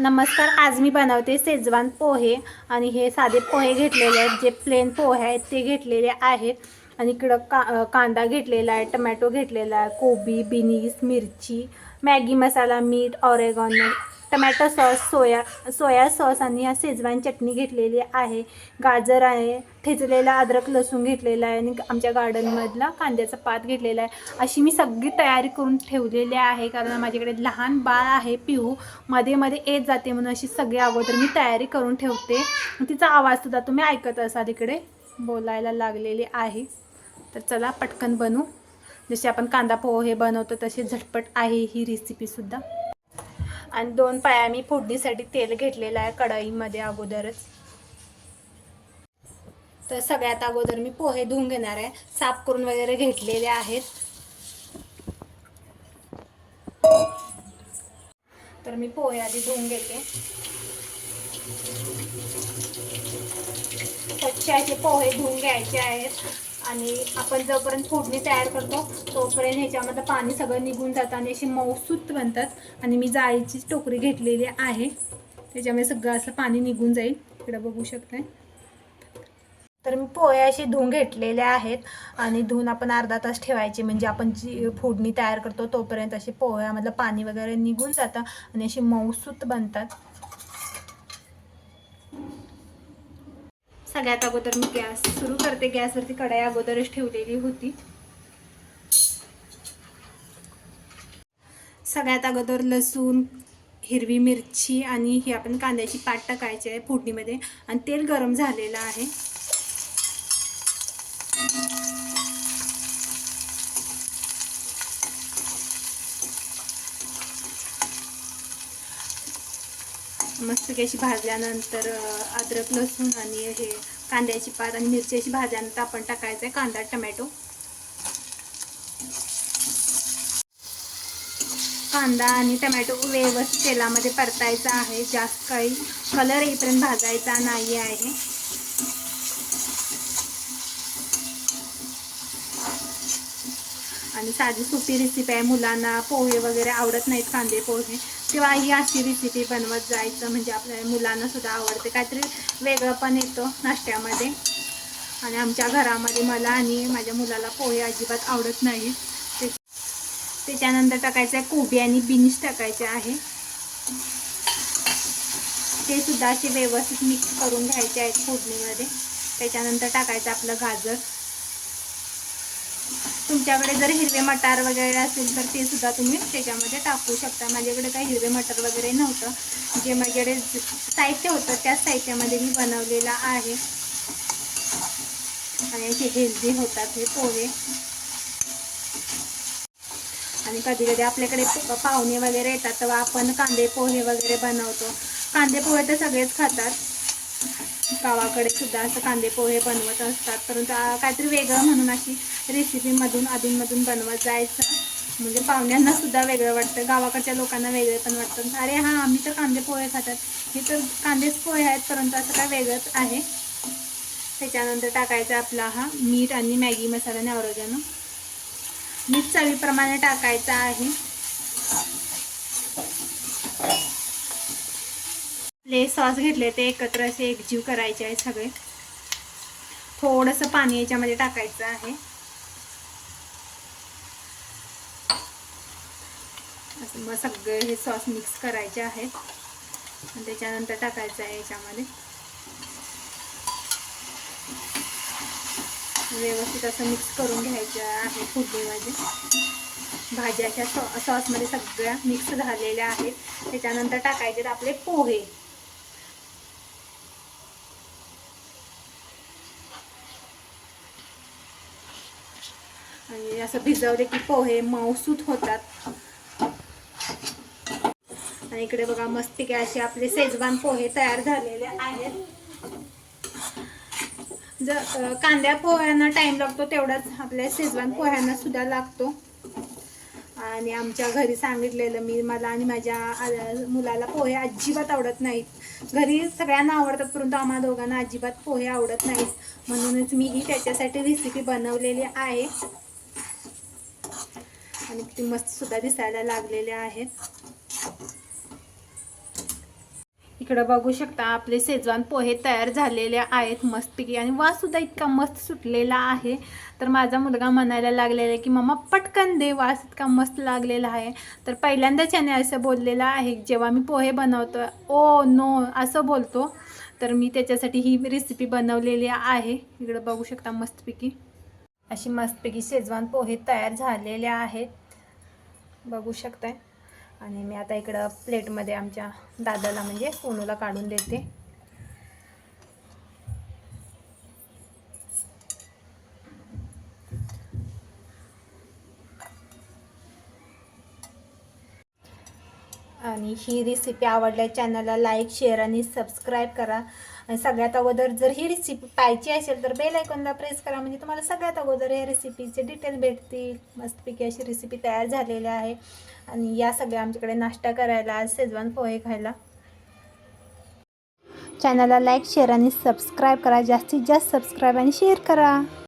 नमस्कार आज मी बनवते शेजवान पोहे आणि हे साधे पोहे घेतलेले आहेत जे प्लेन पोहे आहेत ते घेतलेले आहेत. आणि इकडं का कांदा घेतलेला आहे टमॅटो घेतलेला आहे कोबी बिनीस मिरची मॅगी मसाला मीठ oregano tomato sauce soya soya sauce आणि या शेजवान चटणी घेतलेली आहे. गाजर आहे ठेचलेला अद्रक लसूण घेतलेला आहे आणि आमच्या गार्डनमधला कांद्याचा पात घेतलेला आहे. अशी मी सगळी तयारी करून ठेवलेली आहे कारण माझ्याकडे लहान बाळ आहे पिहू. मध्ये मध्ये येत जाते म्हणून अशी सगळी अगोदर मी तयारी करून ठेवते. तिचा आवाजसुद्धा तुम्ही ऐकत असाल इकडे. बोलायला लागलेली आहे. तर चला पटकन बनवू. जसे आपण कांदा पोहे बनवतो तसे झटपट आहे ही रेसिपीसुद्धा आणि दोन पाया मी फोडणीसाठी तेल घेतलेलं आहे कढईमध्ये अगोदरच. तर सगळ्यात अगोदर मी पोहे धुवून घेणार आहे. साफ करून वगैरे घेतलेले आहेत. तर मी पोहे आधी धुवून घेते. स्वच्छ असे पोहे धुवून घ्यायचे आहेत. आणि आपण जोपर्यंत फोडणी तयार करतो तोपर्यंत ह्याच्यामध्ये पाणी सगळं निघून जातं आणि अशी मऊसूत बनतात. आणि मी जाळीची टोकरी घेतलेली आहे. त्याच्यामुळे सगळं असं पाणी निघून जाईल. इकडे बघू शकताय. तर मी पोहे असे धुवून घेतलेले आहेत. आणि धुवून आपण अर्धा तास ठेवायचे. म्हणजे आपण जी फोडणी तयार करतो तोपर्यंत असे पोह्यामधलं पाणी वगैरे निघून जातं आणि अशी मऊसूत बनतात. सगळ्यात अगोदर मी गॅस सुरू करते. गॅसवरती कढाई अगोदरच ठेवलेली होती. सगळ्यात अगोदर लसूण हिरवी मिरची आणि ही आपण कांद्याची पाट टाकायची आहे फोडणीमध्ये. आणि तेल गरम झालेलं आहे. मस्त अशी भाजल्यानंतर अद्रक लसूण आणि हे कांद्याची पात आणि मिरच्याची भाजल्यानंतर आपण टाकायचं आहे कांदा टमॅटो. कांदा आणि टमॅटो व्यवस्थित तेलामध्ये परतायचा आहे. जास्त काही कलर येईपर्यंत भाजायचा नाही आहे. आणि साधी सोपी रेसिपी आहे. मुलांना पोहे वगैरे आवडत नाहीत कांदे पोहे. तेव्हा ही अशी रेसिपी बनवत जायचं म्हणजे आपल्या मुलांना सुद्धा आवडते. काहीतरी वेगळं पण येतं नाश्त्यामध्ये. आणि आमच्या घरामध्ये मला आणि माझ्या मुलाला पोहे अजिबात आवडत नाही. ते त्याच्यानंतर टाकायचं आहे कोबी आणि बिन्स टाकायचे आहे. ते सुद्धा असे व्यवस्थित मिक्स करून घ्यायचे आहेत फोडणीमध्ये. त्याच्यानंतर टाकायचं आपलं गाजर. तुमच्याकडे जर हिरवे मटार वगैरे असेल तर ते सुद्धा तुम्ही त्याच्यामध्ये टाकू शकता. माझ्याकडे काही हिरवे मटार वगैरे नव्हतं. जे माझ्याकडे साहित्य होतं त्याच साहित्यामध्ये मी बनवलेलं आहे. आणि असे हेल्दी होतात हे पोहे. आणि कधी कधी आपल्याकडे पाहुणे वगैरे येतात तेव्हा आपण कांदे पोहे वगैरे बनवतो. कांदे पोहे तर सगळेच खातात. गावाकडे सुद्धा असं कांदे पोहे बनवत असतात. परंतु काहीतरी वेगळं म्हणून अशी रेसिपीमधून अधूनमधून बनवत जायचं. म्हणजे पाहुण्यांना सुद्धा वेगळं वाटतं. गावाकडच्या लोकांना वेगळे पण वाटतं. अरे हां आम्ही तर कांदे पोहे खातात. हे तर कांदेच पोहे आहेत परंतु असं काय वेगळंच आहे. त्याच्यानंतर टाकायचा आपला हा मीठ आणि मॅगी मसाल्याने ऑरोगॅनो मीठ चवीप्रमाणे टाकायचं आहे. ले सॉस घेतले ते एकत्र असे एकजीव करायचे आहे सगळे. थोडंसं पाणी याच्यामध्ये टाकायचं आहे. असं मग सगळे हे सॉस मिक्स करायचे आहेत. आणि त्याच्यानंतर टाकायचं आहे याच्यामध्ये. व्यवस्थित असं मिक्स करून घ्यायचं आहे फोडणीमध्ये भाज्या अशा सॉ सॉसमध्ये सगळ्या मिक्स झालेल्या आहेत. त्याच्यानंतर टाकायचे आपले पोहे आणि असं भिजवले की पोहे मऊसूत होतात. आणि इकडे बघा मस्ती असे आपले सेजवान पोहे तयार झालेले आहेत. जर कांद्या पोह्यांना टाइम लागतो तेवढाच. आपल्या शेजवान पोह्यांना सुद्धा लागतो. आणि आमच्या घरी सांगितलेलं मी मला आणि माझ्या मुलाला पोहे अजिबात आवडत नाहीत. घरी सगळ्यांना आवडतात परंतु आम्हा दोघांना अजिबात पोहे आवडत नाहीत. म्हणूनच मीही त्याच्यासाठी रेसिपी बनवलेली आहे. आणि किती मस्त सुद्धा दिसायला लागलेल्या आहेत. इकडं बघू शकता आपले शेजवान पोहे तयार झालेले आहेत मस्तपैकी आणि वाससुद्धा इतका मस्त सुटलेला आहे. तर माझा मुलगा म्हणायला लागलेला आहे की मम्मा पटकन दे वास इतका मस्त लागलेला आहे. तर पहिल्यांदाच याने असं बोललेलं आहे जेव्हा मी पोहे बनवतो ओ नो असं बोलतो. तर मी त्याच्यासाठी ही रेसिपी बनवलेली आहे. इकडं बघू शकता मस्तपैकी. अशी मस्तपैकी शेजवान पोहे तयार झालेले आहेत. बघू शकताय. आणि मी आता इकडं प्लेटमध्ये आमच्या दादाला म्हणजे सोनूला काढून देते. आणि ही रेसिपी आवडल्या चॅनलला लाईक शेअर आणि सबस्क्राईब करा. आणि सगळ्यात अगोदर जर ही रेसिपी पाहिजे असेल तर बेल आयकॉनला प्रेस करा. म्हणजे तुम्हाला सगळ्यात अगोदर या रेसिपीचे डिटेल भेटतील. मस्तपैकी अशी रेसिपी तयार झालेली आहे. आणि या सगळ्या आमच्याकडे नाश्ता करायला आज शेजवान पोहे खायला. चॅनलला लाईक शेअर आणि सबस्क्राईब करा. जास्तीत जास्त सबस्क्राईब आणि शेअर करा.